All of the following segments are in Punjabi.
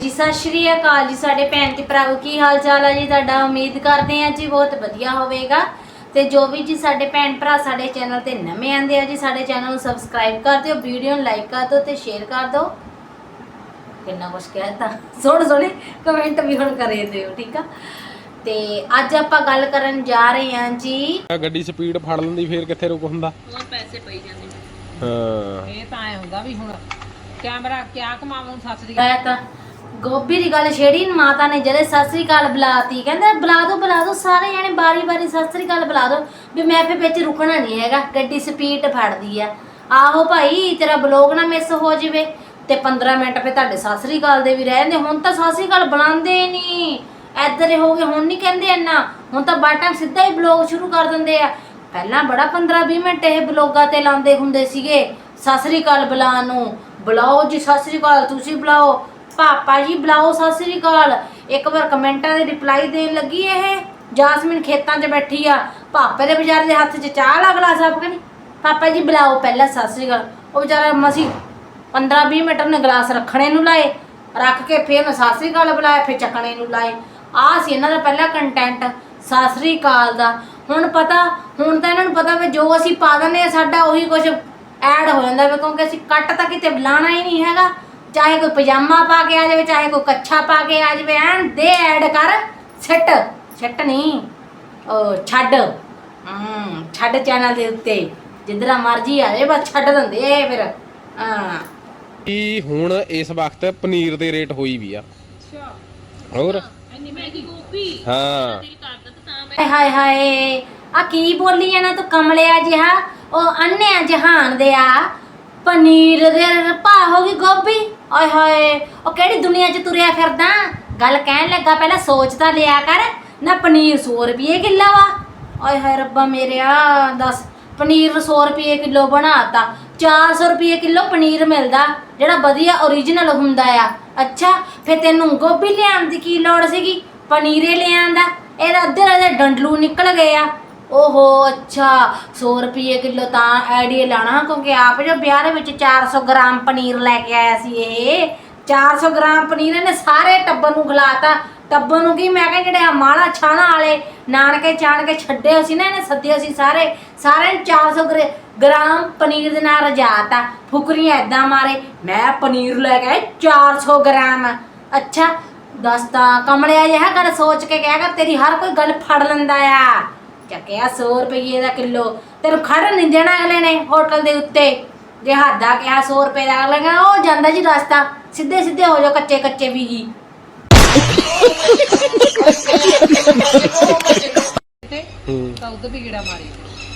ਜੀ ਸਤਿ ਸ਼੍ਰੀ ਅਕਾਲ ਜੀ ਸਾਡੇ ਭੈਣ ਤੇ ਭਰਾਵੋ ਕੀ ਹਾਲ ਚਾਲ ਹੈ ਜੀ? ਤੁਹਾਡਾ ਉਮੀਦ ਕਰਦੇ ਹਾਂ ਜੀ ਬਹੁਤ ਵਧੀਆ ਹੋਵੇਗਾ। ਤੇ ਜੋ ਵੀ ਜੀ ਸਾਡੇ ਭੈਣ ਭਰਾ ਸਾਡੇ ਚੈਨਲ ਤੇ ਨਵੇਂ ਆਂਦੇ ਆ ਜੀ ਸਾਡੇ ਚੈਨਲ ਨੂੰ ਸਬਸਕ੍ਰਾਈਬ ਕਰ ਦਿਓ ਵੀਡੀਓ ਨੂੰ ਲਾਈਕ ਕਰ ਦਿਓ ਤੇ ਸ਼ੇਅਰ ਕਰ ਦਿਓ। ਕਿੰਨਾ ਕੁਛ ਕਹਿਤਾ ਸੋਹਣੇ ਸੋਹਣੇ ਕਮੈਂਟ ਵੀ ਹੁਣ ਕਰੇ ਦਿਓ ਠੀਕ ਆ? ਤੇ ਅੱਜ ਆਪਾਂ ਗੱਲ ਕਰਨ ਜਾ ਰਹੇ ਹਾਂ ਜੀ। ਆ ਗੱਡੀ ਸਪੀਡ ਫੜ ਲੈਂਦੀ ਫੇਰ ਕਿੱਥੇ ਰੁਕ ਹੁੰਦਾ? ਹੋਰ ਪੈਸੇ ਪਈ ਜਾਂਦੇ। ਹਾਂ। ਇਹ ਤਾਂ ਐ ਹੁੰਦਾ ਵੀ ਹੁਣ ਕੈਮਰਾ ਕਿਆ ਕਮਾਵਾਂ ਸੱਸ ਦੀ। ਮੈਂ ਤਾਂ ਗੋਭੀ ਦੀ ਗੱਲ ਛੇੜੀ, ਮਾਤਾ ਨੇ ਜਦੇ ਸਤਿ ਸ੍ਰੀ ਅਕਾਲ ਬੁਲਾਤੀ, ਕਹਿੰਦਾ ਬੁਲਾ ਦੋ ਬੁਲਾ ਦੋ, ਸਾਰੇ ਜਣੇ ਬਾਰੀ ਬਾਰੀ ਸਤਿ ਸ੍ਰੀ ਅਕਾਲ ਬੁਲਾ ਦੋ, ਵੀ ਮੈਂ ਫੇ ਵਿੱਚ ਰੁਕਣਾ ਨਹੀਂ ਹੈਗਾ, ਗੱਡੀ ਸਪੀਡ ਫੜਦੀ ਆ। ਆਹੋ ਭਾਈ, ਤੇਰਾ ਬਲੌਗ ਨਾ ਮਿਸ ਹੋ ਜਾਵੇ, ਤੇ 15 ਮਿੰਟ ਫੇ ਤੁਹਾਡੇ ਸਤਿ ਸ੍ਰੀ ਅਕਾਲ ਦੇ ਵੀ ਰਹਿ ਜਾਂਦੇ, ਹੁਣ ਤਾਂ ਸਤਿ ਸ੍ਰੀ ਅਕਾਲ ਬੁਲਾਉਂਦੇ ਨਹੀਂ। ਇੱਧਰ ਹੋ ਗਏ, ਹੁਣ ਨਹੀਂ ਕਹਿੰਦੇ ਇੰਨਾ, ਹੁਣ ਤਾਂ ਬਾਟਾ ਸਿੱਧਾ ਹੀ ਬਲੌਗ ਸ਼ੁਰੂ ਕਰ ਦਿੰਦੇ ਆ। ਪਹਿਲਾਂ ਬੜਾ 15 20 ਮਿੰਟ ਇਹ ਬਲੌਗਾਂ ਤੇ ਲਾਉਂਦੇ ਹੁੰਦੇ ਸੀਗੇ, ਸਤਿ ਸ੍ਰੀ ਅਕਾਲ ਬੁਲਾਉਣ ਨੂੰ। ਬੁਲਾਓ ਜੀ, ਸਤਿ ਸ੍ਰੀ ਅਕਾਲ, ਤੁਸੀਂ ਬੁਲਾਓ। ਪਾਪਾ ਜੀ, ਬੁਲਾਓ, ਸਤਿ ਸ੍ਰੀ ਅਕਾਲ। ਇੱਕ ਵਾਰ ਕਮੈਂਟਾਂ ਦੇ ਰਿਪਲਾਈ ਦੇਣ ਲੱਗੀ ਇਹ। ਜਾਸਮਿਨ ਖੇਤਾਂ 'ਚ ਬੈਠੀ ਆ। ਪਾਪੇ ਦੇ ਵਿਚਾਰੇ ਦੇ ਹੱਥ 'ਚ ਚਾਹ ਵਾਲਾ ਗਲਾਸ ਆਪ ਕਹਿੰਦੀ ਪਾਪਾ ਜੀ, ਬੁਲਾਓ ਪਹਿਲਾਂ, ਸਤਿ ਸ੍ਰੀ ਅਕਾਲ। ਉਹ ਵਿਚਾਰਾ ਮਸੀ 15 20 ਮਿੰਟ ਉਹਨੇ ਗਲਾਸ ਰੱਖਣੇ ਨੂੰ ਲਾਏ। ਰੱਖ ਕੇ ਫਿਰ ਉਹਨੇ ਸਤਿ ਸ੍ਰੀ ਅਕਾਲ ਬੁਲਾਇਆ, ਫਿਰ ਚੱਕਣੇ ਨੂੰ ਲਾਏ। ਆਹ ਸੀ ਇਹਨਾਂ ਦਾ ਪਹਿਲਾ ਕੰਟੈਂਟ ਸਤਿ ਸ੍ਰੀ ਅਕਾਲ ਦਾ। ਹੁਣ ਪਤਾ, ਹੁਣ ਤਾਂ ਇਹਨਾਂ ਨੂੰ ਪਤਾ ਵੀ ਜੋ ਅਸੀਂ ਪਾ ਦਿੰਦੇ ਆ, ਸਾਡਾ ਉਹੀ ਕੁਝ ਐਡ ਹੋ ਜਾਂਦਾ ਵੀ ਕਿਉਂਕਿ ਅਸੀਂ ਕੱਟ ਤਾਂ ਕਿਤੇ ਬੁਲਾਣਾ ਹੀ ਨਹੀਂ ਹੈਗਾ। ਚਾਹੇ ਕੋਈ ਪਜਾਮਾ ਪਾ ਕੇ ਆ ਜਾਵੇ ਚਾਹੇ ਕੋਈ ਕੱਛਾ ਪਾ ਕੇ ਆ ਜਾਵੇ ਐਨ ਦੇ ਐਡ ਕਰ ਛੱਟ ਛੱਟ ਨਹੀਂ ਉਹ ਛੱਡ। ਹਮ ਛੱਡ ਚੈਨਲ ਦੇ ਉੱਤੇ। ਜਿੱਦਰਾ ਮਰਜ਼ੀ ਆ ਜਾਏ ਬਸ ਛੱਡ ਦਿੰਦੇ ਇਹ ਫਿਰ। ਹਾਂ। ਕੀ ਹੁਣ ਇਸ ਵਕਤ ਪਨੀਰ ਦੇ ਰੇਟ ਹੋਈ ਵੀ ਆ। ਅੱਛਾ। ਹੋਰ? ਇੰਨੀ ਮਹਿੰਗੀ ਗੋਭੀ। ਹਾਂ। ਹਾਏ ਹਾਏ ਹਾਏ। ਆ ਕੀ ਬੋਲੀ ਜਾਣਾ ਤੂੰ ਕਮਲਿਆ ਜਿਹਾ? ਉਹ ਅੰਨਿਆ ਜਹਾਨ ਦੇ ਆ। ਪਨੀਰ ਦੇ ਭਾ ਹੋ ਗਈ ਗੋਭੀ। ਆਏ ਹੋਏ, ਉਹ ਕਿਹੜੀ ਦੁਨੀਆ 'ਚ ਤੁਰਿਆ ਫਿਰਦਾ? ਗੱਲ ਕਹਿਣ ਲੱਗਾ, ਪਹਿਲਾਂ ਸੋਚ ਤਾਂ ਲਿਆ ਕਰ। ਨਾ ਪਨੀਰ 100 ਰੁਪਏ ਕਿਲੋ ਵਾ ਆਏ ਹਾਏ ਰੱਬਾ ਮੇਰਿਆ, ਦੱਸ, ਪਨੀਰ 100 ਰੁਪਏ ਕਿਲੋ ਬਣਾਤਾ। 400 ਰੁਪਏ ਕਿਲੋ ਪਨੀਰ ਮਿਲਦਾ, ਜਿਹੜਾ ਵਧੀਆ origignal ਹੁੰਦਾ ਆ। ਅੱਛਾ ਫੇ ਤੈਨੂੰ ਗੋਭੀ ਲਿਆਉਣ ਦੀ ਕੀ ਲੋੜ ਸੀਗੀ? ਪਨੀਰੇ ਲਿਆਉਣ ਦਾ ਇਹਦਾ ਅੱਧੇ ਅੱਧੇ ਡੰਡਲੂ ਨਿਕਲ ਗਏ ਆ। ਓਹੋ, ਅੱਛਾ। 100 ਰੁਪਏ ਕਿਲੋ ਤਾਂ ਆਈਡੀਆ ਲਾਣਾ ਕਿਉਂਕਿ ਆਪ ਜੋ ਵਿਆਹ ਦੇ ਵਿੱਚ 400 ਗ੍ਰਾਮ ਪਨੀਰ ਲੈ ਕੇ ਆਇਆ ਸੀ ਇਹ। 400 ਗ੍ਰਾਮ ਪਨੀਰ ਇਹਨੇ ਸਾਰੇ ਟੱਬਰ ਨੂੰ ਖਿਲਾਤਾ। ਟੱਬਰ ਨੂੰ ਕੀ, ਮੈਂ ਕਿਹਾ ਜਿਹੜੇ ਆ ਮਾਲਾ ਛਾਣਾ ਵਾਲੇ ਨਾਨਕੇ ਚਾਣ ਕੇ ਛੱਡੇ ਸੀ ਨਾ, ਇਹਨੇ ਸੱਦੇ ਸੀ ਸਾਰੇ। ਸਾਰਿਆਂ ਨੂੰ 400 ਗ੍ਰੇ- ਗ੍ਰਾਮ ਪਨੀਰ ਦੇ ਨਾਲ ਰਜਾਤਾ। ਫੁਕਰੀਆਂ ਐਦਾਂ ਮਾਰੇ। ਮੈਂ ਪਨੀਰ ਲੈ ਕੇ ਆਈ 400 ਗ੍ਰਾਮ। ਅੱਛਾ, ਦੱਸ ਕਮਲਿਆ ਜਿਹਾ ਗੱਲ ਸੋਚ ਕੇ ਕਹਿ ਕਰ, ਤੇਰੀ ਹਰ ਕੋਈ ਗੱਲ ਫੜ ਲੈਂਦਾ ਆ। ਚੱਕਿਆ 100 ਰੁਪਏ ਦਾ ਕਿਲੋ ਤੈਨੂੰ ਖੜਨ ਨਹੀਂ ਦੇਣਾ ਅਗਲੇ ਨੇ ਹੋਟਲ ਦੇ ਉੱਤੇ। ਜੇ ਹੱਦਾ ਕਿਹਾ 100 ਰੁਪਏ ਦਾ ਅਗਲੇ ਕਹਿੰਦਾ ਉਹ ਜਾਂਦਾ ਜੀ ਰਸਤਾ ਸਿੱਧੇ ਸਿੱਧੇ ਹੋ ਜਾਓ ਕੱਚੇ ਕੱਚੇ ਵੀ ਜੀ। ਤੇ ਹੂੰ ਤਾਂ ਉਦੋਂ ਵੀ ਗੇੜਾ ਮਾਰੀ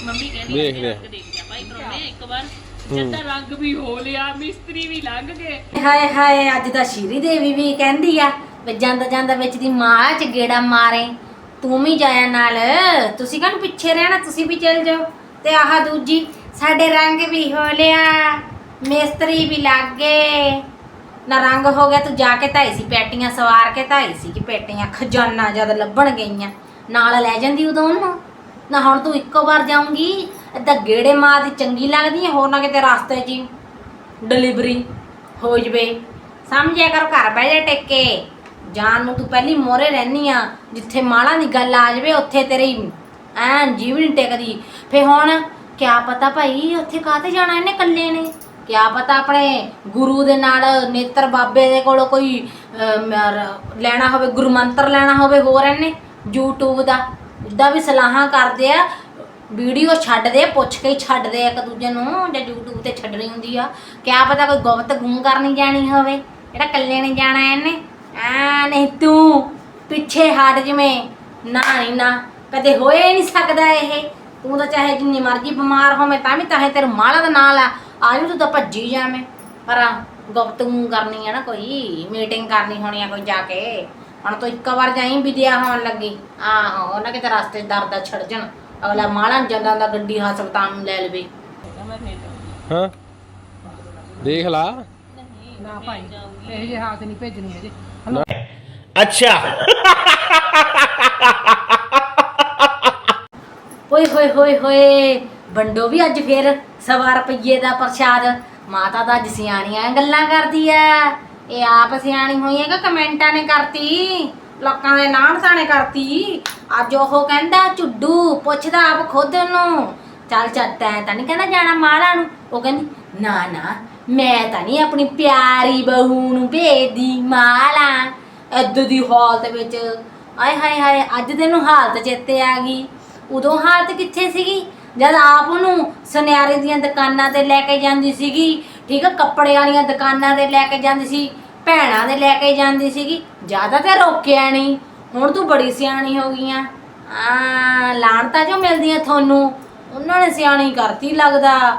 ਮੰਮੀ ਕਹਿੰਦੀ ਦੇਖਦੇ ਆ। ਰੰਗ ਦੇਖ ਜਾ ਭਾਈ ਪਰੋਣੇ ਇੱਕ ਵਾਰ ਜਦ ਤਾਂ ਰੰਗ ਵੀ ਹੋ ਲਿਆ ਮਿਸਤਰੀ ਵੀ ਲੰਘ ਗਏ। ਹਾਏ ਹਾਏ ਅੱਜ ਤਾਂ ਸ਼ੀਰੀ ਦੇਵੀ ਵੀ ਕਹਿੰਦੀ ਆ ਵੀ ਜਾਂਦਾ ਜਾਂਦਾ ਵਿੱਚ ਦੀ ਮਾਂ ਚ ਗੇੜਾ ਮਾਰੇ। ਤੂੰ ਵੀ ਜਾਇਆ ਨਾਲ। ਤੁਸੀਂ ਕਾਹਨੂੰ ਪਿੱਛੇ ਰਹਿਣਾ? ਤੁਸੀਂ ਵੀ ਚੱਲ ਜਾਓ। ਤੇ ਆਹ ਦੂਜੀ, ਸਾਡੇ ਰੰਗ ਵੀ ਹੋ ਲਿਆ। ਮਿਸਤਰੀ ਵੀ ਲੱਗ ਗਏ। ਨਾ ਰੰਗ ਹੋ ਗਿਆ, ਤੂੰ ਜਾ ਕੇ ਧਾਈ ਸੀ, ਪੈਟੀਆਂ ਸਵਾਰ ਕੇ ਧਾਈ ਸੀ ਕਿ ਪੈਟੀਆਂ ਖਜ਼ਾਨਾ ਜਦ ਲੱਭਣ ਗਈਆਂ। ਨਾਲ ਲੈ ਜਾਂਦੀ ਉਦੋਂ ਉਹਨੂੰ। ਨਾ ਹੁਣ ਤੂੰ ਇੱਕੋ ਵਾਰ ਜਾਊਂਗੀ, ਏਦਾਂ ਗੇੜੇ ਮਾਰ ਚੰਗੀ ਲੱਗਦੀ ਹੈ ਹੋਰ ਨਾ ਕਿਤੇ ਰਸਤੇ 'ਚ ਹੀ। ਡਿਲੀਵਰੀ ਹੋ ਜਵੇ। ਸਮਝਿਆ ਕਰੋ, ਘਰ ਬਹਿ ਜਾ ਟੇਕੇ। ਜਾਣ ਨੂੰ ਤੂੰ ਪਹਿਲੀ ਮੋਰੇ ਰਹਿਨੀ ਆ ਜਿੱਥੇ ਮਾਲਾ ਦੀ ਗੱਲ ਆ ਜਾਵੇ ਉੱਥੇ ਤੇਰੀ ਐਨ ਜੀਵ ਨਹੀਂ ਟਿਕਦੀ। ਫੇ ਹੁਣ ਕਿਆ ਪਤਾ ਭਾਈ ਉੱਥੇ ਕਾਹਤੇ ਜਾਣਾ ਇਹਨੇ ਇਕੱਲੇ ਨੇ? ਕਿਆ ਪਤਾ ਆਪਣੇ ਗੁਰੂ ਦੇ ਨਾਲ ਨੇਤਰ ਬਾਬੇ ਦੇ ਕੋਲੋਂ ਕੋਈ ਅਮ, ਲੈਣਾ ਹੋਵੇ ਗੁਰਮੰਤਰ ਲੈਣਾ ਹੋਵੇ ਹੋਰ ਇਹਨੇ? YouTube ਦਾ। ਉਦਾਂ ਵੀ ਸਲਾਹਾਂ ਕਰਦੇ ਆ ਵੀਡੀਓ ਛੱਡਦੇ ਆ, ਪੁੱਛ ਕੇ ਹੀ ਛੱਡਦੇ ਆ ਇੱਕ ਦੂਜੇ ਨੂੰ ਜਾਂ YouTube ਤੇ ਛੱਡਣੀ ਹੁੰਦੀ ਆ। ਕਿਆ ਪਤਾ ਕੋਈ ਗੁਪਤ ਗੁੰਮ ਕਰਨੀ ਜਾਣੀ ਹੋਵੇ ਜਿਹੜਾ ਇਕੱਲੇ ਨੇ ਜਾਣਾ ਇਹਨੇ? ਆ ਨਹੀਂ ਤੂੰ ਪਿੱਛੇ ਹਟ ਜਿਵੇਂ ਨਾ ਨਹੀਂ ਨਾ ਕਦੇ ਹੋਏ ਹੀ ਨਹੀਂ ਸਕਦਾ ਇਹ। ਤੂੰ ਤਾਂ ਚਾਹੇ ਜਿੰਨੀ ਮਰਜ਼ੀ ਬਿਮਾਰ ਹੋਵੇਂ ਤਾਂ ਵੀ ਤਾਹੇ ਤੇਰੇ ਮਾਲਾ ਦਾ ਨਾਲ ਆ। ਆਜੂ ਤੂੰ ਤਾਂ ਭੱਜੀ ਜਾਵੇਂ ਪਰ ਆ, ਗੁਪਤ ਗੁੰਮ ਕਰਨੀ ਆ ਨਾ ਕੋਈ ਮੀਟਿੰਗ ਕਰਨੀ ਹੋਣੀ ਆ ਕੋਈ ਜਾ ਕੇ। ਹੁਣ ਤੂੰ ਇੱਕ ਵਾਰ ਜਾਈ ਵਿਦਿਆ ਹੋਣ ਲੱਗੀ। ਆਹੋ ਉਹਨਾਂ ਕਿਤੇ ਰਸਤੇ 'ਚ ਦਰਦ ਛੱਡ ਜਾਣ। ਅਗਲਾ ਮਾਲਾ ਜਾਂਦਾ ਹੁੰਦਾ ਗੱਡੀ ਹਸਪਤਾਲ ਨੂੰ ਲੈ ਲਵੇ। ਹਾਂ। ਦੇਖ ਲਾ। ਨਾ ਭਾਈ ਇਹ ਜੇ ਹਾਥ ਨਹੀਂ ਭੇਜਣੀ ਹਲੋ ਅੱਛਾ ਓਏ ਹੋਏ ਹੋਏ ਹੋਏ ਬੰਡੋ ਵੀ ਅੱਜ ਫੇਰ ਸਵਾ ਰੁਪਈਏ ਦਾ ਪ੍ਰਸ਼ਾਦ। ਮਾਤਾ ਦਾ ਅੱਜ ਸਿਆਣੀਆਂ ਗੱਲਾਂ ਕਰਦੀ ਐ। ਇਹ ਆਪ ਸਿਆਣੀ ਹੋਈ ਐ ਕਿ ਕਮੈਂਟਾਂ ਨੇ ਕਰਤੀ ਲੋਕਾਂ ਦੇ ਨਾਂ ਸਾਣੇ ਕਰਤੀ। ਅੱਜ ਉਹ ਕਹਿੰਦਾ ਝੁੱਡੂ ਪੁੱਛਦਾ ਆਪ ਖੁਦ ਨੂੰ। ਚੱਲ ਚੱਲ ਤੈਂ ਤਾਂ ਨਹੀਂ ਕਹਿੰਦਾ ਜਾਣਾ ਮਾਲਾ ਨੂੰ। ਉਹ ਕਹਿੰਦੀ ਨਾ ਨਾ ਮੈਂ ਤਾਂ ਨਹੀਂ ਆਪਣੀ ਪਿਆਰੀ ਬਹੂ ਨੂੰ ਭੇਜਦੀ ਮਾਲਾ। ਐਦੋਂ ਦੀ ਹਾਲਤ ਵਿੱਚ, ਆਏ ਹਾਏ ਹਾਏ, ਅੱਜ ਤੈਨੂੰ ਹਾਲਤ ਚੇਤੇ ਆ ਗਈ। ਉਦੋਂ ਹਾਲਤ ਕਿੱਥੇ ਸੀਗੀ? ਜਦ ਆਪ ਉਹਨੂੰ ਸੁਨਿਆਰੇ ਦੀਆਂ ਦੁਕਾਨਾਂ ਤੇ ਲੈ ਕੇ ਜਾਂਦੀ ਸੀਗੀ, ਠੀਕ ਆ, ਕੱਪੜੇ ਵਾਲੀਆਂ ਦੁਕਾਨਾਂ ਤੇ ਲੈ ਕੇ ਜਾਂਦੀ ਸੀ, ਭੈਣਾਂ ਦੇ ਲੈ ਕੇ ਜਾਂਦੀ ਸੀਗੀ, ਜ਼ਿਆਦਾ ਤਾਂ ਰੋਕਿਆ ਨਹੀਂ ਹੁਣ ਤੂੰ ਬੜੀ ਸਿਆਣੀ ਹੋ ਗਈ ਆ। ਆ ਲਾਣਤਾ ਜੋ ਮਿਲਦੀਆਂ ਤੁਹਾਨੂੰ, ਉਹਨਾਂ ਨੇ ਸਿਆਣੀ ਕਰਤੀ ਲੱਗਦਾ।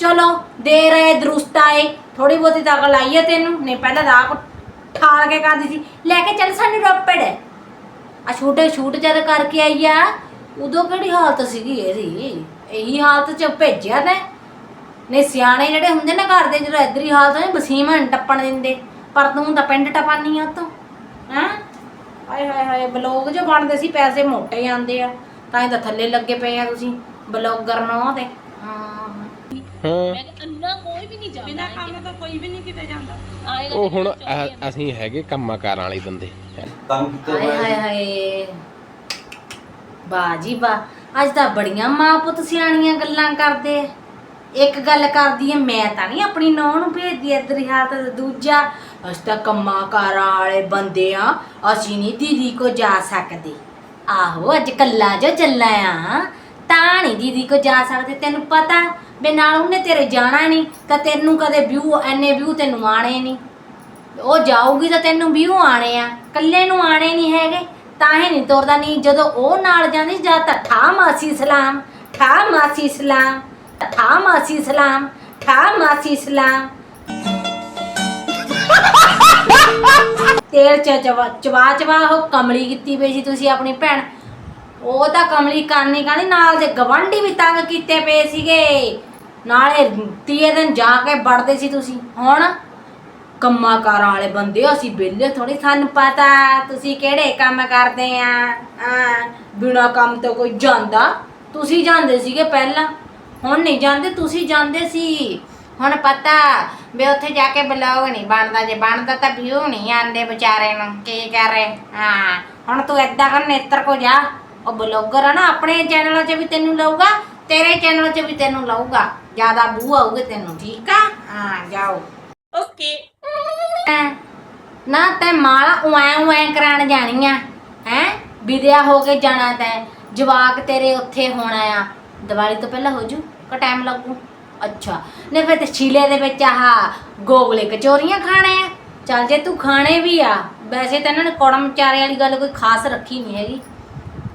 ਚਲੋ, ਦੇ ਰਹੇ ਦਰੁਸਤ ਆਏ। ਥੋੜੀ ਬਹੁਤੀ ਤਾਂ ਅਕਲ ਆਈ ਹੈ ਤੈਨੂੰ। ਨਹੀਂ, ਪਹਿਲਾਂ ਤਾਂ ਆਪ ਠਾਲ ਕੇ ਕਰਦੀ ਸੀ। ਲੈ ਕੇ ਚੱਲ ਸਾਨੂੰ ਰੋਪੜ। ਆ ਛੋਟੇ ਛੂਟ ਜਦ ਕਰਕੇ ਆਈ ਆ, ਉਦੋਂ ਕਿਹੜੀ ਹਾਲਤ ਸੀਗੀ ਇਹਦੀ? ਇਹੀ ਹਾਲਤ ਚ ਭੇਜਿਆ ਨੇ ਨੇ ਸਿਆਣੇ ਜਿਹੜੇ ਹੁੰਦੇ ਨਾ ਘਰ ਦੇ ਜਦੋਂ ਇਧਰੀ ਹਾਲਤ ਨੇ ਬਸੀਮਨ ਟੱਪਣ ਦਿੰਦੇ। ਪਰ ਤੂੰ ਤਾਂ ਪਿੰਡ ਟਪਾਨੀ ਆ ਤੂੰ ਹੈਂ? ਹਾਏ ਹਾਏ ਹਾਏ, ਬਲੌਗ ਜੋ ਬਣਦੇ ਸੀ, ਪੈਸੇ ਮੋਟੇ ਆਉਂਦੇ ਆ। ਤਾਂ ਹੀ ਤਾਂ ਥੱਲੇ ਲੱਗੇ ਪਏ ਆ ਤੁਸੀਂ, ਬਲੌਗਰ ਨੂੰ ਤੇ ਹਾਂ। ਹਾਂ। ਮੈਂ ਕਿਹਾ ਅੰਨਾ ਕੋਈ ਵੀ ਨਹੀਂ ਜਾਂਦਾ ਬਿਨਾ ਕੰਮ ਤੋਂ ਕੋਈ ਵੀ ਨਹੀਂ ਕਿਤੇ ਜਾਂਦਾ। ਆਏਗਾ ਉਹ ਹੁਣ ਅ- ਅਸੀਂ ਹੈਗੇ ਕੰਮਾਂ ਕਾਰਾਂ ਵਾਲੇ ਬੰਦੇ। ਤੰਗ ਕੀਤੇ ਹਾਏ ਹੋਏ। ਹਾਏ ਬਾਜੀ ਬਾ ਅੱਜ ਤਾਂ ਬੜੀਆਂ ਮਾਂ ਪੁੱਤ ਸਿਆਣੀਆਂ ਗੱਲਾਂ ਕਰਦੇ ਆ। ਇੱਕ ਗੱਲ ਕਰਦੀ ਐ ਮੈਂ ਤਾਂ ਨਹੀਂ ਆਪਣੀ ਨੌਂ ਨੂੰ ਭੇਜਦੀ ਇੱਧਰ ਹੀ ਹਾਲਤ ਦੂਜਾ ਅਸੀਂ ਤਾਂ ਕੰਮਾਂ ਕਾਰਾਂ ਵਾਲੇ ਬੰਦੇ ਆ। ਅਸੀਂ ਨਹੀਂ ਦੀਦੀ ਕੋ ਜਾ ਸਕਦੇ। ਆਹੋ ਅੱਜ ਕੱਲਾ ਜੋ ਚੱਲਾ ਆ। ਤਾਂ ਨਹੀਂ ਦੀਦੀ ਕੋ ਜਾ ਸਕਦੇ ਤੈਨੂੰ ਪਤਾ ਵੀ ਨਾਲ ਉਹਨੇ ਤੇਰੇ ਜਾਣਾ ਨਹੀਂ, ਤਾਂ ਤੈਨੂੰ ਕਦੇ ਵਿਊ ਐਨੇ ਵਿਊ ਤੈਨੂੰ ਆਣੇ ਨਹੀਂ। ਉਹ ਜਾਊਗੀ ਤਾਂ ਤੈਨੂੰ ਵਿਊ ਉਹ ਆਣੇ ਆ ਕੱਲੇ ਨੂੰ ਆਣੇ ਨਹੀਂ ਹੈਗੇ, ਤਾਂ ਹੀ ਨਹੀਂ ਤੁਰਦਾ, ਨਹੀਂ ਜਦੋਂ ਉਹ ਨਾਲ ਜਾਂਦੀ, ਜਾਂ ਤਾਂ ਠਾ ਮਾਸੀ ਸਲਾਮ, ਠਾ ਮਾਸੀ ਸਲਾਮ ਠਾ ਮਾਸੀ ਸਲਾਮ, ਠਾ ਮਾਸੀ ਸਲਾਮ। ਤੇਲ ਚ ਚਵਾ ਚਵਾ ਚਵਾ ਉਹ ਕਮਲੀ ਕੀਤੀ ਪਈ ਸੀ ਤੁਸੀਂ ਆਪਣੀ ਭੈਣ। ਉਹ ਤਾਂ ਕਮਲੀ ਕਰਨੀ ਕਾਣੀ ਨਾਲ ਦੇ ਗਵੰਡੀ ਵੀ ਤੰਗ ਕੀਤੇ ਪਏ ਸੀਗੇ। ਨਾਲੇ ਤੀਏ ਦਿਨ ਜਾ ਕੇ ਵੜਦੇ ਸੀ ਤੁਸੀਂ। ਹੁਣ ਕੰਮਾਂ ਕਾਰਾਂ ਵਾਲੇ ਬੰਦੇ ਹੋ, ਅਸੀਂ ਵਿਹਲੇ ਥੋੜੀ ਸਾਨੂੰ ਪਤਾ ਤੁਸੀਂ ਕਿਹੜੇ ਕੰਮ ਕਰਦੇ ਆ ਆ ਬਿਨਾ ਕੰਮ ਤੋਂ ਕੋਈ ਜਾਂਦਾ। ਤੁਸੀਂ ਜਾਂਦੇ ਸੀਗੇ ਪਹਿਲਾਂ। ਹੁਣ ਨਹੀਂ ਜਾਂਦੇ ਤੁਸੀਂ ਜਾਂਦੇ ਸੀ। ਹੁਣ ਪਤਾ ਵੀ ਉੱਥੇ ਜਾ ਕੇ ਬਲੌਗ ਨਹੀਂ ਬਣਦਾ ਜੇ ਬਣਦਾ ਤਾਂ ਵਿਊ ਨਹੀਂ ਆਂਦੇ ਵਿਚਾਰੇ ਨੂੰ ਕੀ ਕਰ? ਰਹੇ ਹਾਂ ਹੁਣ ਤੂੰ ਏਦਾਂ ਕਰ ਨੇਤਰ ਕੋ ਜਾ। ਉਹ ਬਲੌਗਰ ਆ ਨਾ ਆਪਣੇ ਚੈਨਲ 'ਚ ਵੀ ਤੈਨੂੰ ਲਊਗਾ ਤੇਰੇ ਚੈਨਲ 'ਚ ਵੀ ਤੈਨੂੰ ਲਊਗਾ। ਜ਼ਿਆਦਾ ਬੂ ਆਊਗੇ ਤੈਨੂੰ ਠੀਕ ਆ ਹਾਂ ਜਾਓ ਓਕੇ ਹੈਂ? ਨਾ ਤੈ ਮਾਲਾ ਉਐ ਉਐ ਕਰਾਣ ਜਾਣੀਆਂ ਹੈ ਵਿਦਿਆ ਹੋ ਕੇ ਜਾਣਾ ਤੈ ਜਵਾਕ ਤੇਰੇ ਉੱਥੇ ਹੋਣਾ ਆ ਦੀਵਾਲੀ ਤੋਂ ਪਹਿਲਾਂ ਹੋ ਜੂ ਕਿ ਟਾਈਮ ਲੱਗੂ ਅੱਛਾ ਨੇ ਫਿਰ ਤੇ ਛੀਲੇ ਦੇ ਵਿੱਚ ਆਹ ਗੋਗਲੇ ਕਚੋਰੀਆਂ ਖਾਣੇ ਆ ਚੱਲ ਜੇ ਤੂੰ ਖਾਣੇ ਵੀ ਆ ਵੈਸੇ ਤਾਂ ਇਹਨਾਂ ਨੇ ਕੌੜਮ ਚਾਰੇ ਵਾਲੀ ਗੱਲ ਕੋਈ ਖਾਸ ਰੱਖੀ ਨਹੀਂ ਹੈਗੀ।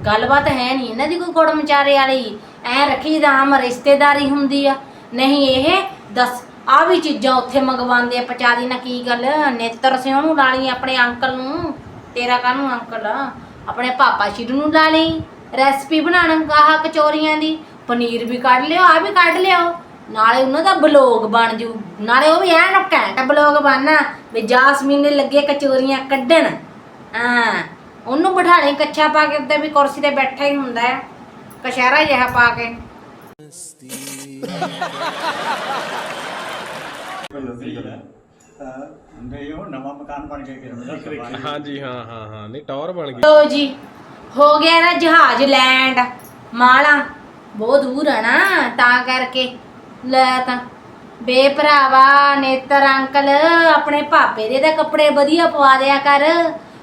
ਗੱਲਬਾਤ ਹੈ ਨਹੀਂ ਇਹਨਾਂ ਦੀ ਕੋਈ ਕੌੜਮ ਚਾਰੇ ਵਾਲੀ ਐ ਰੱਖੀ ਜਿੱਦਾਂ ਆਮ ਰਿਸ਼ਤੇਦਾਰੀ ਹੁੰਦੀ ਆ। ਨਹੀਂ ਇਹ, ਦੱਸ ਆ ਵੀ ਚੀਜ਼ਾਂ ਉੱਥੇ ਮੰਗਵਾਉਂਦੇ ਆ ਪਚਾ ਨਾ, ਕੀ ਗੱਲ? ਨੇਤਰ ਸੇ ਨੂੰ ਲਾ ਲਈ ਆਪਣੇ ਅੰਕਲ ਨੂੰ। ਤੇਰਾ ਕਾਹਨੂੰ ਅੰਕਲ? ਆ ਆਪਣੇ ਪਾਪਾ ਸ਼ੀਰੂ ਨੂੰ ਲਾ ਲਈ। ਰੈਸਪੀ ਬਣਾਉਣ ਆਹ ਕਚੋਰੀਆਂ ਦੀ। ਪਨੀਰ ਵੀ ਕੱਢ ਲਿਓ ਆ ਵੀ ਕੱਢ ਲਿਓ। ਨਾਲੇ ਉਹਨਾਂ ਦਾ ਬਲੌਗ ਬਣ ਜੂ। ਨਾਲੇ ਉਹ ਵੀ ਐਨ ਘੈਂਟ ਬਲੌਗ ਬਣਨਾ, ਵੀ ਜਾਸਮੀਨ ਨੇ ਲੱਗੇ ਕਚੋਰੀਆਂ ਕੱਢਣ। ਹਾਂ, ਉਹਨੂੰ ਬਿਠਾ ਲਈ, ਕੱਛਾ ਪਾ ਕੇ ਉੱਤੇ ਵੀ ਕੁਰਸੀ ਤੇ ਬੈਠਾ ਹੀ ਹੁੰਦਾ ਹੈ। ਕਸ਼ਹਿਰਾ ਜਿਹਾ ਪਾ ਕੇ। ਨਹੀਂ ਉਹ ਨਵਾਂ ਮਕਾਨ ਬਣ ਕੇ ਕਿਰਮ ਹਾਂਜੀ ਹਾਂ ਹਾਂ ਹਾਂ। ਨਹੀਂ ਟਾਵਰ ਬਣ ਗਈ। ਲੋ ਜੀ, ਹੋ ਗਿਆ ਨਾ ਜਹਾਜ਼ ਲੈਂਡ। ਮਾਲਾ ਬਹੁਤ ਦੂਰ ਆ ਨਾ, ਤਾਂ ਕਰਕੇ। ਲੈ ਤਾਂ ਬੇ ਭਰਾਵਾ ਨੇਤਰ ਅੰਕਲ, ਆਪਣੇ ਭਾਪੇ ਦੇ ਤਾਂ ਕੱਪੜੇ ਵਧੀਆ ਪਵਾ ਦਿਆ ਕਰ।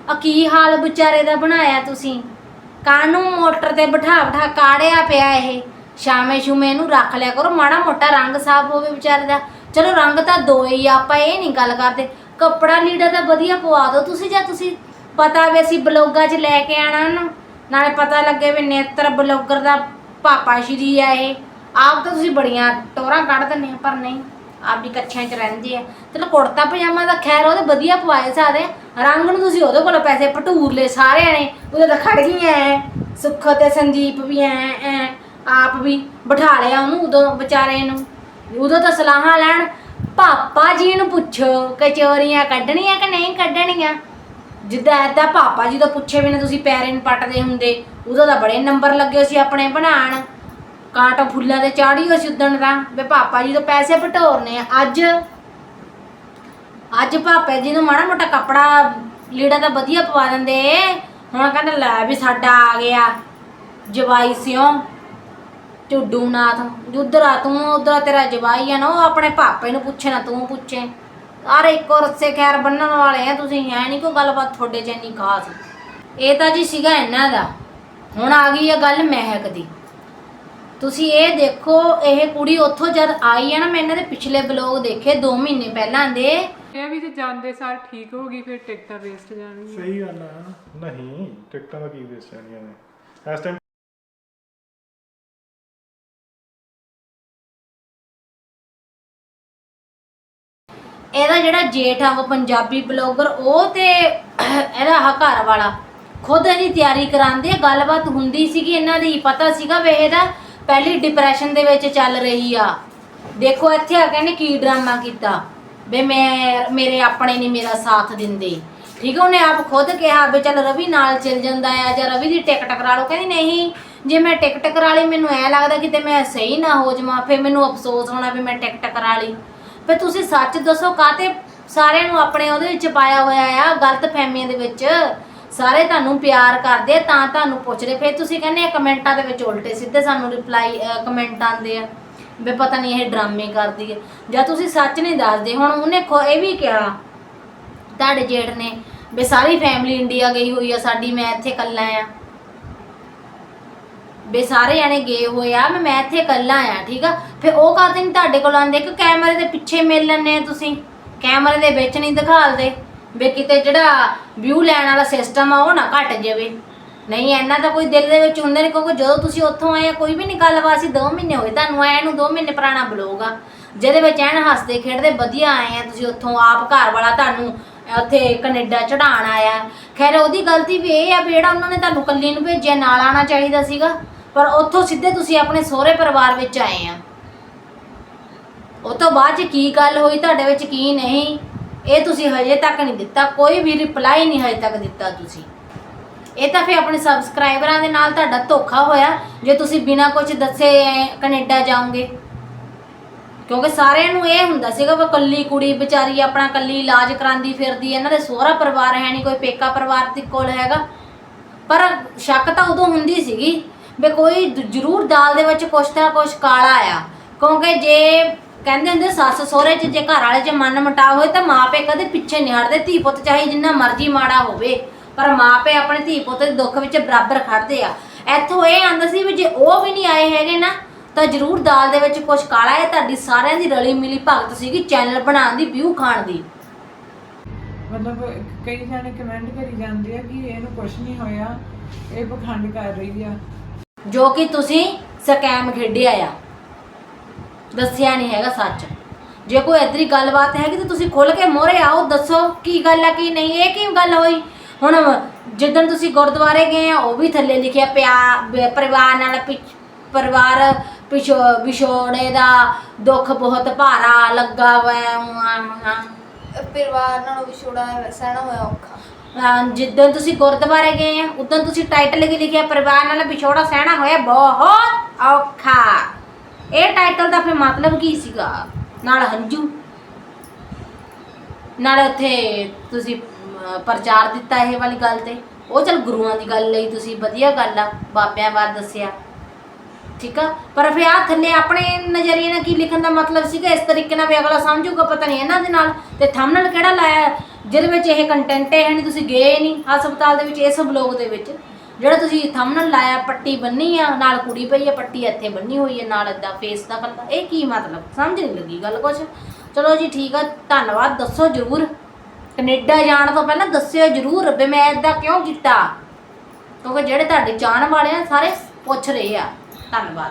ਆ ਕੀ ਹਾਲ ਵਿਚਾਰੇ ਦਾ ਬਣਾਇਆ ਤੁਸੀਂ? ਕਾਨੂੰ ਮੋਟਰ ਤੇ ਬਿਠਾ ਬਿਠਾ ਕਾੜਿਆ ਪਿਆ ਇਹ? ਸ਼ਾਮੇ ਸ਼ੂਮੇ ਇਹਨੂੰ ਰੱਖ ਲਿਆ ਕਰੋ ਮਾੜਾ ਮੋਟਾ ਰੰਗ ਸਾਫ਼ ਹੋਵੇ ਵਿਚਾਰੇ ਦਾ। ਚਲੋ ਰੰਗ ਤਾਂ ਦੋ ਹੀ ਆ, ਆਪਾਂ ਇਹ ਨਹੀਂ ਗੱਲ ਕਰਦੇ। ਕੱਪੜਾ ਲੀੜਾ ਤਾਂ ਵਧੀਆ ਪਵਾ ਦਿਓ ਤੁਸੀਂ ਜਾਂ ਤੁਸੀਂ। ਪਤਾ ਵੀ ਅਸੀਂ ਬਲੌਗਾਂ 'ਚ ਲੈ ਕੇ ਆਣਾ ਉਹਨੂੰ ਨਾਲੇ ਪਤਾ ਲੱਗੇ ਵੀ ਨੇਤਰ ਬਲੌਗਰ ਦਾ ਪਾਪਾ ਸ਼੍ਰੀ ਆ ਇਹ। ਆਪ ਤਾਂ ਤੁਸੀਂ ਬੜੀਆਂ ਟੋਰਾਂ ਕੱਢ ਦਿੰਦੇ ਆ ਪਰ ਨਹੀਂ ਆਪ ਵੀ ਕੱਛਿਆਂ 'ਚ ਰਹਿੰਦੇ ਆ। ਚਲੋ ਕੁੜਤਾ ਪਜਾਮਾ ਤਾਂ ਖੈਰ ਉਹਦੇ ਵਧੀਆ ਪਵਾਏ ਸਾਰੇ। ਰੰਗ ਨੂੰ ਤੁਸੀਂ ਉਹਦੇ ਕੋਲੋਂ ਪੈਸੇ ਭਟੂਰ ਲਏ ਸਾਰਿਆਂ ਨੇ ਉਹਦੇ ਤਾਂ ਖੜ ਗਈਆਂ ਐ। ਸੁੱਖ ਤੇ ਸੰਦੀਪ ਵੀ ਐ ਐ। ਆਪ ਵੀ ਬਿਠਾ ਲਿਆ ਉਹਨੂੰ ਉਦੋਂ ਵਿਚਾਰੇ ਨੂੰ। ਉਦੋਂ ਤਾਂ ਸਲਾਹਾਂ ਲੈਣ, ਪਾਪਾ ਜੀ ਨੂੰ ਪੁੱਛੋ ਕਚੋਰੀਆਂ ਕੱਢਣੀਆਂ ਕਿ ਨਹੀਂ ਕੱਢਣੀਆਂ? ਜਿੱਦਾਂ ਐਦਾਂ ਪਾਪਾ ਜੀ ਤੋਂ ਪੁੱਛੇ ਵੀ ਬਿਨਾਂ ਤੁਸੀਂ ਪੈਰੇ ਨੂੰ ਪੱਟਦੇ ਹੁੰਦੇ। ਉਦੋਂ ਤਾਂ ਬੜੇ ਨੰਬਰ ਲੱਗੇ ਸੀ ਆਪਣੇ ਬਣਾਉਣ। ਕਾਂਟਾ ਫੁੱਲਾਂ ਤੇ ਚਾੜੀ ਹੋਈ ਸੀ ਉਦਣ ਦਾ ਵੇ ਪਾਪਾ ਜੀ ਤੋਂ ਪੈਸੇ ਬਟੋਰਨੇ ਆ। ਅੱਜ ਅੱਜ ਪਾਪਾ ਜੀ ਨੂੰ ਮਾੜਾ ਮੋਟਾ ਕੱਪੜਾ ਲੀੜਾ ਤਾਂ ਵਧੀਆ ਪਵਾ ਦਿੰਦੇ। ਹੁਣ ਕਹਿੰਦਾ, ਲੈ ਵੀ ਸਾਡਾ ਆ ਗਿਆ। ਜਵਾਈ ਸਿਓ ਝੁੱਡੂ ਨਾਥ ਉਧਰ ਆ ਤੂੰ ਉਧਰ ਤੇਰਾ ਜਵਾਈ ਆ ਨਾ ਉਹ ਆਪਣੇ ਪਾਪੇ ਨੂੰ ਪੁੱਛੇ ਨਾ ਤੂੰ ਪੁੱਛੇ। ਸਾਰੇ ਇੱਕੋ ਰੱਸੇ ਖੈਰ ਬੰਨਣ ਵਾਲੇ ਆ ਤੁਸੀਂ ਐ ਨਹੀਂ ਕੋਈ ਗੱਲਬਾਤ ਤੁਹਾਡੇ ਚ ਇੰਨੀ ਖਾਸ। ਇਹ ਤਾਂ ਜੀ ਸੀਗਾ ਇਹਨਾਂ ਦਾ। ਹੁਣ ਆ ਗਈ ਆ ਗੱਲ ਮਹਿਕ ਦੀ। ਤੁਸੀਂ ਇਹ ਦੇਖੋ ਇਹ ਕੁੜੀ ਉੱਥੋਂ ਜਦ ਆਈ ਆ ਨਾ ਮੈਂ ਇਹਨਾਂ ਦੇ ਪਿਛਲੇ ਬਲੌਗ ਦੇਖੇ 2 ਮਹੀਨੇ ਪਹਿਲਾਂ ਦੇ। ਇਹ ਵੀ ਜੇ ਜਾਂਦੇ ਸਾਰ ਠੀਕ ਹੋ ਗਈ ਫਿਰ ਟਿਕਟਾਂ ਵੇਸਟ ਜਾਣਗੀਆਂ। ਸਹੀ ਗੱਲ ਆ। ਨਹੀਂ ਟਿਕਟਾਂ ਦਾ ਕੀ ਵੇਸਟ ਜਾਣੀਆਂ ਨੇ। ਇਸ ਟਾਈਮ ਇਹਦਾ ਜਿਹੜਾ ਜੇਠ ਆ ਉਹ ਪੰਜਾਬੀ ਬਲੌਗਰ, ਉਹ ਤੇ ਇਹਦਾ ਆਹ ਘਰ ਵਾਲਾ ਖੁਦ ਇਹਦੀ ਤਿਆਰੀ ਕਰਾਉਂਦੇ ਆ, ਗੱਲਬਾਤ ਹੁੰਦੀ ਸੀਗੀ ਇਹਨਾਂ ਦੀ, ਪਤਾ ਸੀਗਾ ਵੇ ਇਹਦਾ ਪਹਿਲੀ ਡਿਪਰੈਸ਼ਨ ਦੇ ਵਿੱਚ ਚੱਲ ਰਹੀ ਆ। ਦੇਖੋ, ਇੱਥੇ ਆ ਕੇ ਇਹਨੇ ਕੀ ਡਰਾਮਾ ਕੀਤਾ? ਵੇ ਮੈਂ, ਮੇਰੇ ਆਪਣੇ ਨਹੀਂ ਮੇਰਾ ਸਾਥ ਦਿੰਦੇ। ਠੀਕ ਆ, ਉਹਨੇ ਆਪ ਖੁਦ ਕਿਹਾ ਵੀ ਚੱਲ ਰਵੀ ਨਾਲ ਚੱਲ ਜਾਂਦਾ ਆ, ਜਾਂ ਰਵੀ ਦੀ ਟਿਕਟ ਕਰਾ ਲਓ। ਕਹਿੰਦੀ, ਨਹੀਂ, ਜੇ ਮੈਂ ਟਿਕਟ ਕਰਾ ਲਈ, ਮੈਨੂੰ ਐ ਲੱਗਦਾ ਕਿਤੇ ਮੈਂ ਸਹੀ ਨਾ ਹੋ ਜਾਵਾਂ, ਫਿਰ ਮੈਨੂੰ ਅਫਸੋਸ ਹੋਣਾ ਵੀ ਮੈਂ ਟਿਕਟ ਕਰਾ ਲਈ। ਫਿਰ ਤੁਸੀਂ ਸੱਚ ਦੱਸੋ ਕਾਤੇ ਸਾਰਿਆਂ ਨੂੰ ਆਪਣੇ ਉਹਦੇ ਵਿੱਚ ਪਾਇਆ ਹੋਇਆ ਆ, ਗਲਤ ਫਹਿਮੀਆਂ ਦੇ ਵਿੱਚ? ਸਾਰੇ ਤੁਹਾਨੂੰ ਪਿਆਰ ਕਰਦੇ ਆ, ਤਾਂ ਤੁਹਾਨੂੰ ਪੁੱਛਦੇ। ਫਿਰ ਤੁਸੀਂ ਕਹਿੰਦੇ ਆ ਕਮੈਂਟਾਂ ਦੇ ਵਿੱਚ ਉਲਟੇ ਸਿੱਧੇ ਸਾਨੂੰ ਰਿਪਲਾਈ ਕਮੈਂਟ ਆਉਂਦੇ ਆ ਵੀ ਪਤਾ ਨਹੀਂ ਇਹ ਡਰਾਮੇ ਕਰਦੀ ਹੈ। ਜਾਂ ਤੁਸੀਂ ਸੱਚ ਨਹੀਂ ਦੱਸਦੇ। ਹੁਣ ਉਹਨੇ ਖੁ- ਇਹ ਵੀ ਕਿਹਾ ਤੁਹਾਡੇ ਜੇਠ ਨੇ ਵੀ ਸਾਰੀ ਫੈਮਿਲੀ ਇੰਡੀਆ ਗਈ ਹੋਈ ਆ, ਸਾਡੀ ਮੈਂ ਇੱਥੇ ਇਕੱਲਾ ਆ। ਬੇ ਸਾਰੇ ਜਾਣੇ ਗਏ ਹੋਏ ਆ, ਮੈਂ ਮੈਂ ਇੱਥੇ ਇਕੱਲਾ ਆ, ਠੀਕ ਆ? ਫਿਰ ਉਹ ਕਾਹਤੇ ਨਹੀਂ ਤੁਹਾਡੇ ਕੋਲ ਆਉਂਦੇ? ਕਿ ਕੈਮਰੇ ਦੇ ਪਿੱਛੇ ਮਿਲ ਲੈਂਦੇ ਆ ਤੁਸੀਂ। ਕੈਮਰੇ ਦੇ ਵਿੱਚ ਨਹੀਂ ਦਿਖਾਲਦੇ ਵੀ ਕਿਤੇ ਜਿਹੜਾ ਵਿਊ ਲੈਣ ਵਾਲਾ ਸਿਸਟਮ ਆ, ਉਹ ਨਾ ਘਟ ਜਾਵੇ। ਨਹੀਂ ਇਹਨਾਂ ਦਾ ਕੋਈ ਦਿਲ ਦੇ ਵਿੱਚ ਹੁੰਦੇ ਨੇ, ਕਿਉਂਕਿ ਜਦੋਂ ਤੁਸੀਂ ਉੱਥੋਂ ਆਏ ਆ, ਕੋਈ ਵੀ ਨਹੀਂ ਗੱਲਬਾਤ ਸੀ 2 ਮਹੀਨੇ ਹੋਏ, ਤੁਹਾਨੂੰ ਆਏ ਨੂੰ 2 ਮਹੀਨੇ ਪੁਰਾਣਾ ਬਲੌਗ ਆ। ਜਿਹਦੇ ਵਿੱਚ ਐਨ ਹੱਸਦੇ ਖੇਡਦੇ ਵਧੀਆ ਆਏ ਆ, ਤੁਸੀਂ ਉੱਥੋਂ ਆਪ ਘਰ ਵਾਲਾ ਤੁਹਾਨੂੰ ਉੱਥੇ ਕੈਨੇਡਾ ਚੜਾਉਣ ਆਇਆ। ਖੈਰ, ਉਹਦੀ ਗਲਤੀ ਵੀ ਇਹ ਆ ਵੀ ਜਿਹੜਾ ਉਹਨਾਂ ਨੇ ਤੁਹਾਨੂੰ ਕੱਲੀ ਨੂੰ ਭੇਜਿਆ, ਨਾਲ ਆਣਾ ਚਾਹੀਦਾ ਸੀਗਾ। ਪਰ ਉੱਥੋਂ ਸਿੱਧੇ ਤੁਸੀਂ ਆਪਣੇ ਸਹੁਰੇ ਪਰਿਵਾਰ ਵਿੱਚ ਆਏ ਆ। ਉਹ ਤੋਂ ਬਾਅਦ ਚ ਕੀ ਗੱਲ ਹੋਈ, ਤੁਹਾਡੇ ਵਿੱਚ ਕੀ ਨਹੀਂ? ਇਹ ਤੁਸੀਂ ਹਜੇ ਤੱਕ ਨਹੀਂ ਦਿੱਤਾ, ਕੋਈ ਵੀ ਰਿਪਲਾਈ ਨਹੀਂ ਹਜੇ ਤੱਕ ਦਿੱਤਾ ਤੁਸੀਂ। ਇਹ ਤਾਂ ਫੇ ਆਪਣੇ ਸਬਸਕ੍ਰਾਈਬਰਾਂ ਦੇ ਨਾਲ ਤੁਹਾਡਾ ਧੋਖਾ ਹੋਇਆ, ਜੇ ਤੁਸੀਂ ਬਿਨਾਂ ਕੁਝ ਦੱਸੇ ਐਂ ਕੈਨੇਡਾ ਜਾਓਗੇ। ਕਿਉਂਕਿ ਸਾਰਿਆਂ ਨੂੰ ਇਹ ਹੁੰਦਾ ਸੀਗਾ ਵੀ ਕੱਲੀ ਕੁੜੀ ਵਿਚਾਰੀ ਆਪਣਾ ਕੱਲੀ ਇਲਾਜ ਕਰਾਂਦੀ ਫਿਰਦੀ, ਇਹਨਾਂ ਦੇ ਸਹੁਰਾ ਪਰਿਵਾਰ ਹੈ ਨਹੀਂ, ਕੋਈ ਪੇਕਾ ਪਰਿਵਾਰ ਦੇ ਕੋਲ ਹੈਗਾ। ਪਰ ਸ਼ੱਕ ਤਾਂ ਉਦੋਂ ਹੁੰਦੀ ਸੀਗੀ ਵੀ ਕੋਈ ਦ- ਜ਼ਰੂਰ ਦਾਲ ਦੇ ਵਿੱਚ ਕੁਛ ਤਾਂ ਕੁਛ ਕਾਲਾ ਆ। ਕਿਉਂਕਿ ਜੇ ਕਹਿੰਦੇ ਹੁੰਦੇ ਸੱਸ ਸਹੁਰੇ 'ਚ ਜੇ ਘਰ ਵਾਲੇ 'ਚ ਮਨ ਮਟਾ ਹੋਏ ਤਾਂ ਮਾਪੇ ਕਦੇ ਪਿੱਛੇ ਨਹੀਂ ਹਟਦੇ। ਧੀ ਪੁੱਤ ਚਾਹੇ ਜਿੰਨਾ ਮਰਜ਼ੀ ਮਾੜਾ ਹੋਵੇ, ਪਰ ਮਾਪੇ ਆਪਣੇ ਧੀ ਪੁੱਤ ਦੇ ਦੁੱਖ ਵਿੱਚ ਬਰਾਬਰ ਖੜਦੇ ਆ। ਇੱਥੋਂ ਇਹ ਆਂਦਾ ਸੀ ਵੀ ਜੇ ਉਹ ਵੀ ਨਹੀਂ ਆਏ ਹੈਗੇ ਨਾ, ਤਾਂ ਜ਼ਰੂਰ ਦਾਲ ਦੇ ਵਿੱਚ ਕੁਛ ਕਾਲਾ ਹੈ ਤੁਹਾਡੀ ਸਾਰਿਆਂ ਦੀ ਰਲੀ ਮਿਲੀ ਭਗਤ ਸੀਗੀ ਚੈਨਲ ਬਣਾਉਣ ਦੀ ਵਿਊ ਖਾਣ ਦੀ। ਮਤਲਬ ਕਈ ਜਾਣੇ ਕਮੈਂਟ ਕਰੀ ਜਾਂਦੇ ਆ ਕਿ ਇਹਨੂੰ ਕੁਝ ਨਹੀਂ ਹੋਇਆ, ਇਹ ਪਖੰਡ ਕਰ ਰਹੀ ਆ। ਜੋ ਕਿ ਤੁਸੀਂ ਸਕੈਮ ਖੇਡਿਆ ਆ। ਦੱਸਿਆ ਨਹੀਂ ਹੈਗਾ ਸੱਚ। ਜੇ ਕੋਈ ਇਤਰੀ ਗੱਲਬਾਤ ਹੈਗੀ ਤਾਂ ਤੁਸੀਂ ਖੁੱਲ ਕੇ ਮੋਹਰੇ ਆਓ, ਦੱਸੋ ਕੀ ਗੱਲ ਆ, ਕੀ ਨਹੀਂ, ਇਹ ਕੀ ਗੱਲ ਹੋਈ? ਹੁਣ ਜਿੱਦਣ ਤੁਸੀਂ ਗੁਰਦੁਆਰੇ ਗਏ ਆ, ਉਹ ਵੀ ਥੱਲੇ ਲਿਖਿਆ ਪਿਆ ਪਰਿਵਾਰ ਨਾਲ ਪਿਛ- ਪਰਿਵਾਰ ਪਿਛੋ ਵਿਛੋੜੇ ਦਾ ਦੁੱਖ ਬਹੁਤ ਭਾਰਾ ਲੱਗਾ ਵੈ ਪਰਿਵਾਰ ਨਾਲੋਂ ਵਿਛੋੜਾ ਸਹਿਣਾ ਹੋਇਆ ਔਖਾ। ਅਹ ਜਿੱਦਣ ਤੁਸੀਂ ਗੁਰਦੁਆਰੇ ਗਏ ਆ ਉਦੋਂ ਤੁਸੀਂ ਟਾਈਟਲ ਕੀ ਲਿਖਿਆ ਪਰਿਵਾਰ ਨਾਲ ਵਿਛੋੜਾ ਸਹਿਣਾ ਹੋਇਆ ਬਹੁਤ ਔਖਾ। ਇਹ ਟਾਈਟਲ ਦਾ ਫਿਰ ਮਤਲਬ ਕੀ ਸੀਗਾ? ਨਾਲ ਹੰਝੂ। ਨਾਲ ਉੱਥੇ ਤੁਸੀਂ ਅਮ, ਪ੍ਰਚਾਰ ਦਿੱਤਾ ਇਹ ਵਾਲੀ ਗੱਲ ਤੇ। ਉਹ ਚਲ ਗੁਰੂਆਂ ਦੀ ਗੱਲ ਲਈ ਤੁਸੀਂ ਵਧੀਆ ਗੱਲ ਆ ਬਾਬਿਆਂ ਬਾਰੇ ਦੱਸਿਆ। ਠੀਕ ਆ? ਪਰ ਫਿਰ ਆ ਥੱਲੇ ਆਪਣੇ ਨਜ਼ਰੀਏ ਨਾਲ ਕੀ ਲਿਖਣ ਦਾ ਮਤਲਬ ਸੀਗਾ? ਇਸ ਤਰੀਕੇ ਨਾਲ ਵੀ ਅਗਲਾ ਸਮਝੂਗਾ, ਪਤਾ ਨਹੀਂ ਇਹਨਾਂ ਦੇ ਨਾਲ। ਤੇ ਥੰਬਨੇਲ ਕਿਹੜਾ ਲਾਇਆ? ਜਿਹਦੇ ਵਿੱਚ ਇਹ ਕੰਟੈਂਟ ਹੈ ਨਹੀਂ ਤੁਸੀਂ ਗਏ ਨਹੀਂ ਹਸਪਤਾਲ ਦੇ ਵਿੱਚ ਇਸ ਬਲੌਗ ਦੇ ਵਿੱਚ। ਜਿਹੜਾ ਤੁਸੀਂ ਥੰਬਨੇਲ ਲਾਇਆ, ਪੱਟੀ ਬੰਨੀ ਆ, ਨਾਲ ਕੁੜੀ ਪਈ ਆ, ਪੱਟੀ ਇੱਥੇ ਬੰਨੀ ਹੋਈ ਹੈ ਨਾਲ ਏਦਾਂ ਫੇਸ ਦਾ ਬੰਦਾ। ਇਹ ਕੀ ਮਤਲਬ? ਸਮਝ ਨਹੀਂ ਲੱਗੀ ਗੱਲ ਕੁਛ। ਚਲੋ ਜੀ, ਠੀਕ ਆ। ਧੰਨਵਾਦ, ਦੱਸੋ ਜਰੂਰ। ਕੈਨੇਡਾ ਜਾਣ ਤੋਂ ਪਹਿਲਾਂ ਦੱਸਿਓ ਜਰੂਰ ਵੀ ਮੈਂ ਏਦਾਂ ਕਿਉਂ ਕੀਤਾ? ਕਿਉਂਕਿ ਜਿਹੜੇ ਤੁਹਾਡੇ ਜਾਣ ਵਾਲੇ ਆ, ਸਾਰੇ ਪੁੱਛ ਰਹੇ ਆ। ਧੰਨਵਾਦ